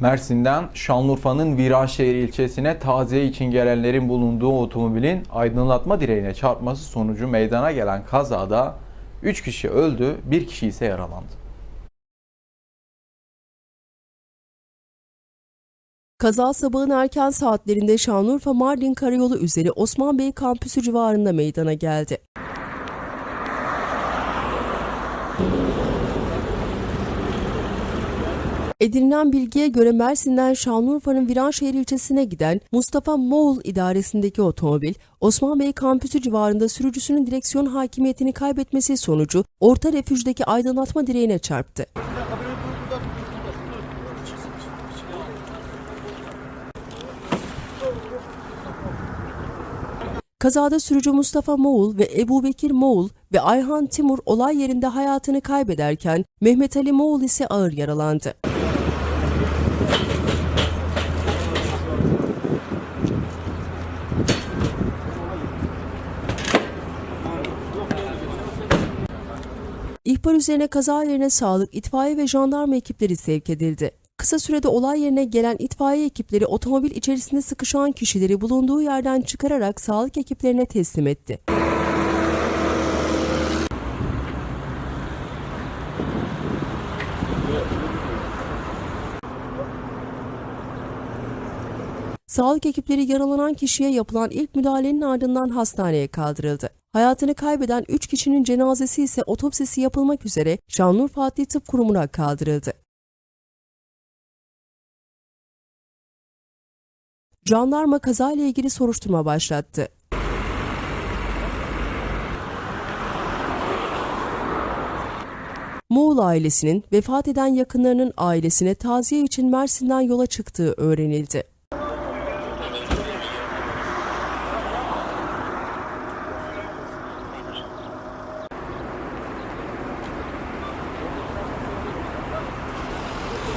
Mersin'den Şanlıurfa'nın Viranşehir ilçesine taziye için gelenlerin bulunduğu otomobilin aydınlatma direğine çarpması sonucu meydana gelen kazada 3 kişi öldü, 1 kişi ise yaralandı. Kaza sabahın erken saatlerinde Şanlıurfa Mardin Karayolu üzeri Osman Bey kampüsü civarında meydana geldi. Edinilen bilgiye göre Mersin'den Şanlıurfa'nın Viranşehir ilçesine giden Mustafa Moğul idaresindeki otomobil, Osman Bey kampüsü civarında sürücüsünün direksiyon hakimiyetini kaybetmesi sonucu orta refüjdeki aydınlatma direğine çarptı. Kazada sürücü Mustafa Moğul ve Ebu Bekir Moğul ve Ayhan Timur olay yerinde hayatını kaybederken Mehmet Ali Moğul ise ağır yaralandı. İhbar üzerine kaza yerine sağlık, itfaiye ve jandarma ekipleri sevk edildi. Kısa sürede olay yerine gelen itfaiye ekipleri otomobil içerisinde sıkışan kişileri bulunduğu yerden çıkararak sağlık ekiplerine teslim etti. Sağlık ekipleri yaralanan kişiye yapılan ilk müdahalenin ardından hastaneye kaldırıldı. Hayatını kaybeden 3 kişinin cenazesi ise otopsisi yapılmak üzere Şanlıurfa Adli Tıp Kurumu'na kaldırıldı. Jandarma kazayla ilgili soruşturma başlattı. Moğol ailesinin vefat eden yakınlarının ailesine taziye için Mersin'den yola çıktığı öğrenildi.